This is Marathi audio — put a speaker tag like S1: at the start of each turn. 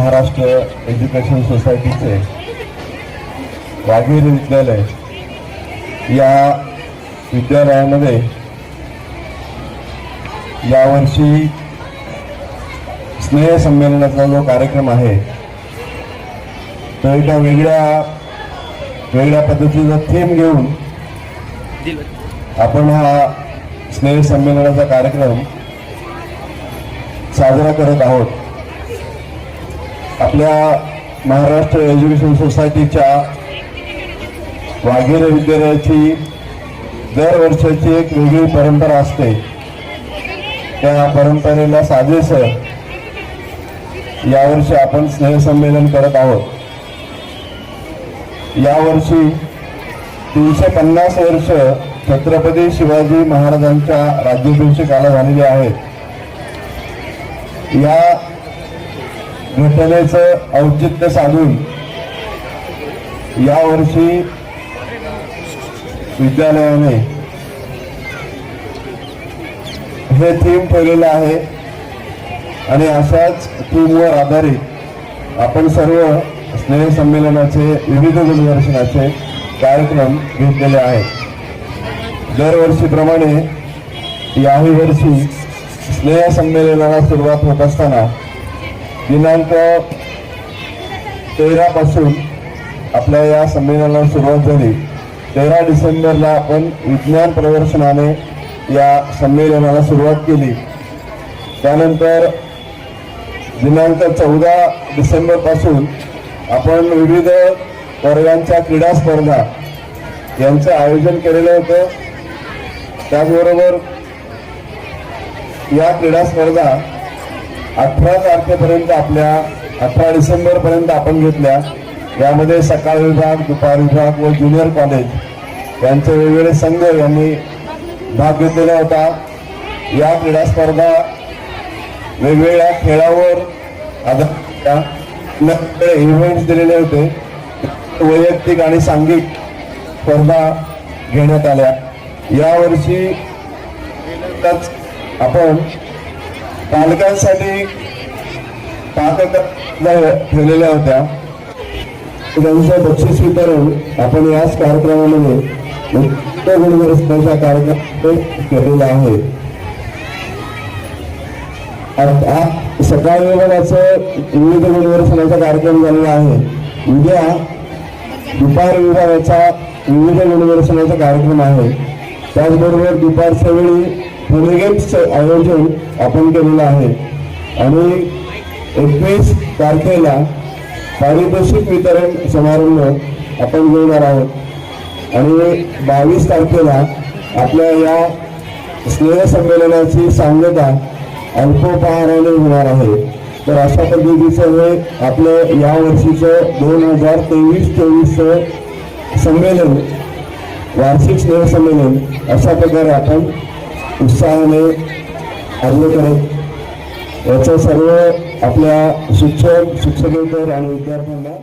S1: महाराष्ट्र एज्युकेशन सोसायटीचे वाघेरी विद्यालय या विद्यालयामध्ये यावर्षी स्नेह संमेलनाचा जो कार्यक्रम आहे तो एका वेगळ्या वेगळ्या पद्धतीचा थीम घेऊन आपण हा स्नेह संमेलनाचा कार्यक्रम साजरा करत आहोत. आपल्या महाराष्ट्र एज्युकेशन सोसायटीच्या वाघेरे विद्यालयाची दरवर्षाची एक वेगळी परंपरा असते. त्या परंपरेला साजेस यावर्षी आपण स्नेहसंमेलन करत आहोत. यावर्षी तीनशे पन्नास वर्ष छत्रपती शिवाजी महाराजांच्या राज्याभिषेकाला झालेले आहेत या घटनेचं औचित्य साधून यावर्षी विद्यालयाने हे थीम ठेवलेलं आहे आणि अशाच थीमवर आधारित आपण सर्व स्नेह संमेलनाचे विविध दूरदर्शनाचे कार्यक्रम घेतलेले आहेत. दरवर्षीप्रमाणे याही वर्षी स्नेह संमेलनाला सुरुवात होत असताना दिनांक तेरापासून आपल्या या संमेलनाला सुरुवात झाली. तेरा डिसेंबरला आपण विज्ञान प्रदर्शनाने या संमेलनाला सुरुवात केली. त्यानंतर दिनांक चौदा डिसेंबरपासून आपण विविध वर्गांच्या क्रीडा स्पर्धा यांचं आयोजन केलेलं होतं. त्याचबरोबर या क्रीडा स्पर्धा अठरा तारखेपर्यंत आपल्या अठरा डिसेंबरपर्यंत आपण घेतल्या. यामध्ये सकाळ विभाग दुपार विभाग व ज्युनियर कॉलेज यांचे वेगवेगळे संघ यांनी भाग घेतलेला होता. या क्रीडा स्पर्धा वेगवेगळ्या खेळावर आधारित इव्हेंट्स दिलेले होते. वैयक्तिक आणि सांघिक स्पर्धा घेण्यात आल्या. यावर्षी आपण पालकांसाठी पाककला ठेवलेल्या होत्या. त्यांचं बक्षीस वितरण आपण याच कार्यक्रमामध्ये मुक्त गुणवत्तेचा कार्यक्रम केलेला आहे. सकाळी विभागाचं विविध गुणग्रस्तांचा कार्यक्रम झालेला आहे. उद्या दुपार विभागाचा विविध गुणग्रस्तांचा कार्यक्रम आहे. त्याचबरोबर दुपारच्या वेळी पुणे गेम्सचं आयोजन आपण केलेलं आहे. आणि एकवीस तारखेला पारितोषिक वितरण समारंभ आपण घेणार आहोत. आणि बावीस तारखेला आपल्या या स्नेह संमेलनाची सांगता अल्पोपहाराने होणार आहे. तर अशा पद्धतीचं हे आपलं या वर्षीचं दोन हजार तेवीस चोवीसचं संमेलन वार्षिक स्नेह संमेलन अशा प्रकारे आपण उत्साहाने साजरे करत याचं सर्व आपल्या शिक्षक शिक्षकेतर आणि विद्यार्थ्यांना